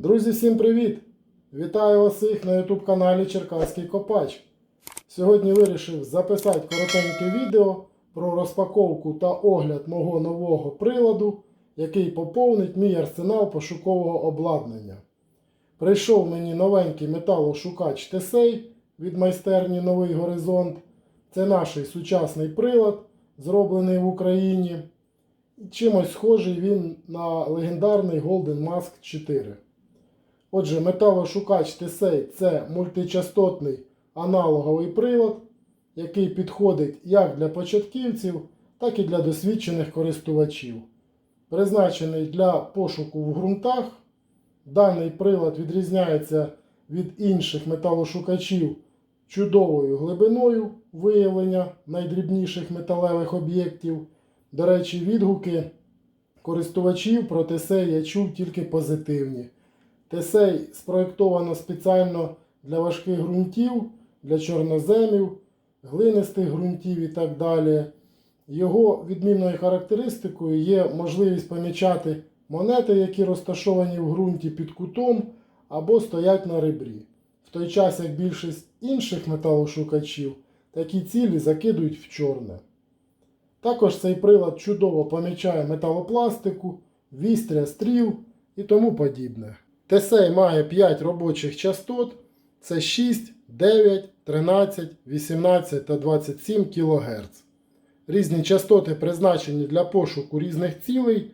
Друзі, всім привіт! Вітаю вас всіх на YouTube каналі Черкаський Копач. Сьогодні вирішив записати коротеньке відео про розпаковку та огляд мого нового приладу, який поповнить мій арсенал пошукового обладнання. Прийшов мені новенький металошукач Тесей від майстерні Новий Горизонт. Це наш сучасний прилад, зроблений в Україні. Чимось схожий він на легендарний Golden Mask 4. Отже, металошукач Тесей це мультичастотний аналоговий прилад, який підходить як для початківців, так і для досвідчених користувачів. Призначений для пошуку в ґрунтах. Даний прилад відрізняється від інших металошукачів чудовою глибиною виявлення найдрібніших металевих об'єктів. До речі, відгуки користувачів про Тесей я чув тільки позитивні. Тесей спроєктовано спеціально для важких ґрунтів, для чорноземів, глинистих ґрунтів і так далі. Його відмінною характеристикою є можливість помічати монети, які розташовані в ґрунті під кутом або стоять на ребрі. В той час, як більшість інших металошукачів такі цілі закидують в чорне. Також цей прилад чудово помічає металопластику, вістря стріл і тому подібне. Тесей має 5 робочих частот. Це 6, 9, 13, 18 та 27 кГц. Різні частоти призначені для пошуку різних цілей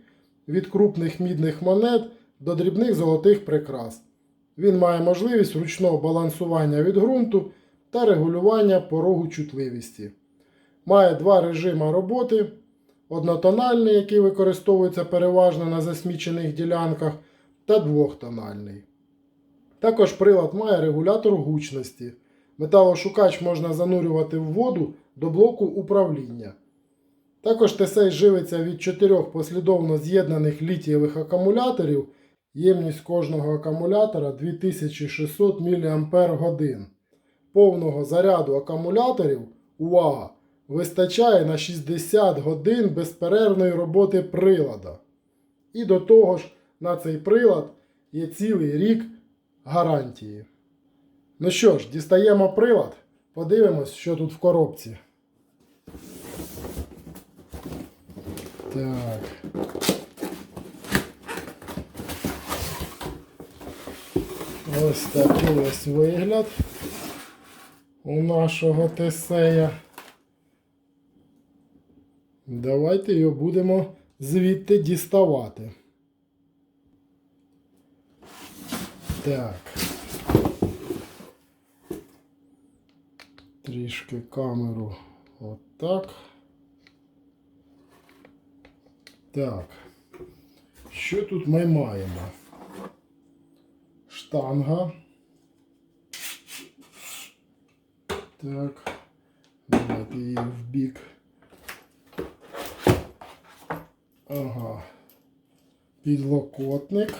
від крупних мідних монет до дрібних золотих прикрас. Він має можливість ручного балансування від ґрунту та регулювання порогу чутливості. Має два режими роботи: однотональний, який використовується переважно на засмічених ділянках, та двохтональний. Також прилад має регулятор гучності. Металошукач можна занурювати в воду до блоку управління. Також Тесей живиться від чотирьох послідовно з'єднаних літієвих акумуляторів. Ємність кожного акумулятора 2600 мАч. Повного заряду акумуляторів, увага, вистачає на 60 годин безперервної роботи прилада. І до того ж, на цей прилад є цілий рік гарантії. Ну що ж, дістаємо прилад, подивимось, що тут в коробці. Так. Ось такий ось вигляд у нашого тесея. Давайте його будемо звідти діставати. Так. Трішки камеру отак. Так. Що тут ми маємо? Штанга. Так. Давайте її в бік. Ага. Підлокотник.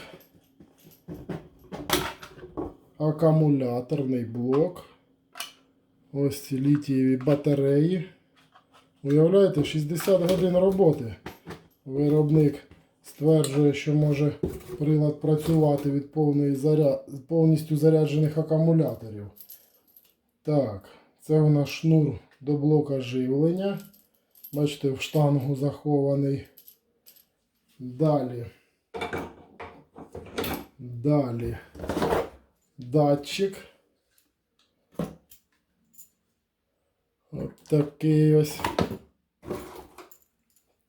Акумуляторний блок. Ось ці літієві батареї. Уявляєте, 60 годин роботи. Виробник стверджує, що може прилад працювати від заря... повністю заряджених акумуляторів. Так, це у нас шнур до блока живлення. Бачите, в штангу захований. Далі. Далі. Датчик. От такий ось.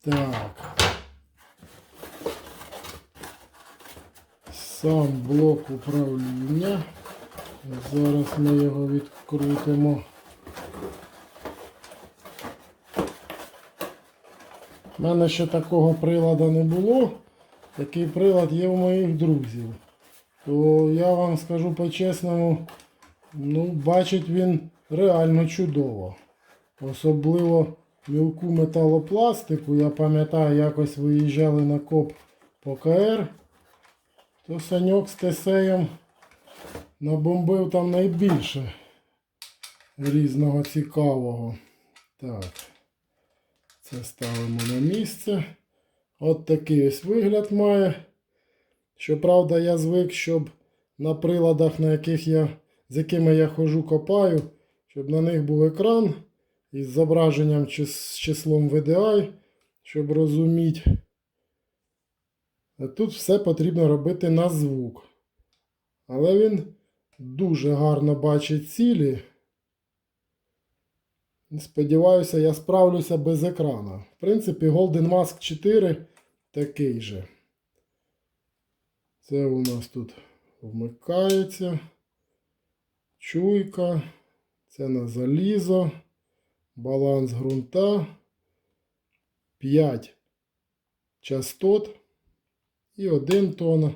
Так. Сам блок управління. Зараз ми його відкрутимо. У мене ще такого приладу не було. Такий прилад є у моїх друзів. То я вам скажу по-чесному, ну, бачить він реально чудово. Особливо мілку металопластику. Я пам'ятаю, якось виїжджали на коп по КР, то саньок з тесеєм набомбив там найбільше різного цікавого. Так, це ставимо на місце. От такий ось вигляд має. Щоправда, я звик, щоб на приладах, на яких я, з якими я хожу, копаю, щоб на них був екран із зображенням чи з числом VDI, щоб розуміти. Тут все потрібно робити на звук. Але він дуже гарно бачить цілі. Сподіваюся, я справлюся без екрана. В принципі, Golden Mask 4 такий же. Це у нас тут вмикається. Чуйка. Це на залізо. Баланс ґрунта. 5 частот і 1 тонн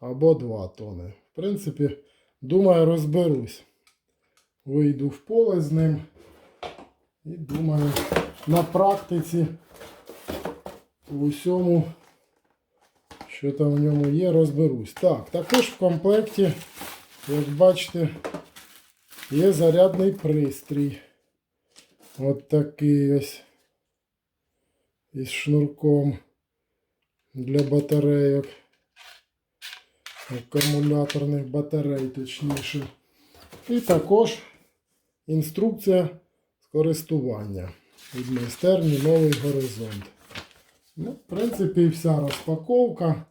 або 2 тони. В принципі, думаю, розберусь. Вийду в поле з ним. І думаю, на практиці в усьому, що там в ньому є, розберусь. Так, також в комплекті, як бачите, є зарядний пристрій. От такий ось із шнурком для батарейок. Акумуляторних батарей, точніше. І також інструкція з користування від майстерні Новий Горизонт. Ну, в принципі, вся розпаковка.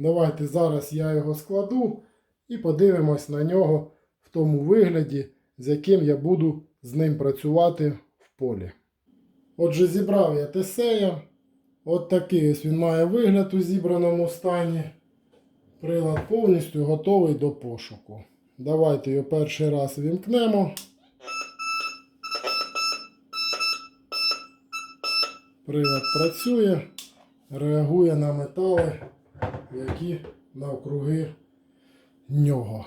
Давайте зараз я його складу і подивимось на нього в тому вигляді, з яким я буду з ним працювати в полі. Отже, зібрав я тесея. От такий ось він має вигляд у зібраному стані. Прилад повністю готовий до пошуку. Давайте його перший раз вімкнемо. Прилад працює, реагує на метали, які навкруги нього.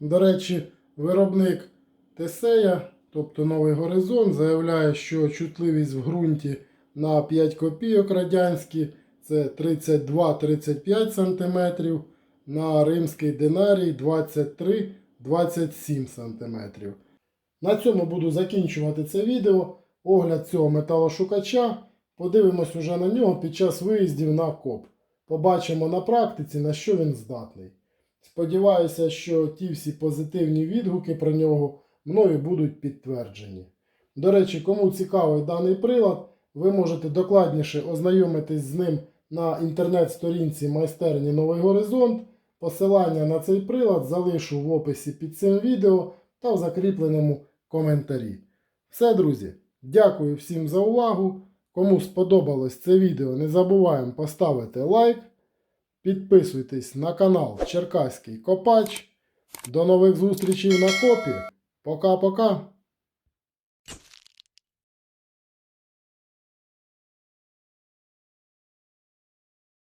До речі, виробник Тесея, тобто Новий Горизонт, заявляє, що чутливість в ґрунті на 5 копійок радянські це 32-35 см, на римський динарій 23-27 см. На цьому буду закінчувати це відео. Огляд цього металошукача. Подивимось уже на нього під час виїздів на коп. Побачимо на практиці, на що він здатний. Сподіваюся, що ті всі позитивні відгуки про нього мною будуть підтверджені. До речі, кому цікавий даний прилад, ви можете докладніше ознайомитись з ним на інтернет-сторінці майстерні Новий Горизонт. Посилання на цей прилад залишу в описі під цим відео та в закріпленому коментарі. Все, друзі, дякую всім за увагу. Кому сподобалось це відео, не забуваємо поставити лайк. Підписуйтесь на канал Черкаський Копач. До нових зустрічей на копі. Пока-пока.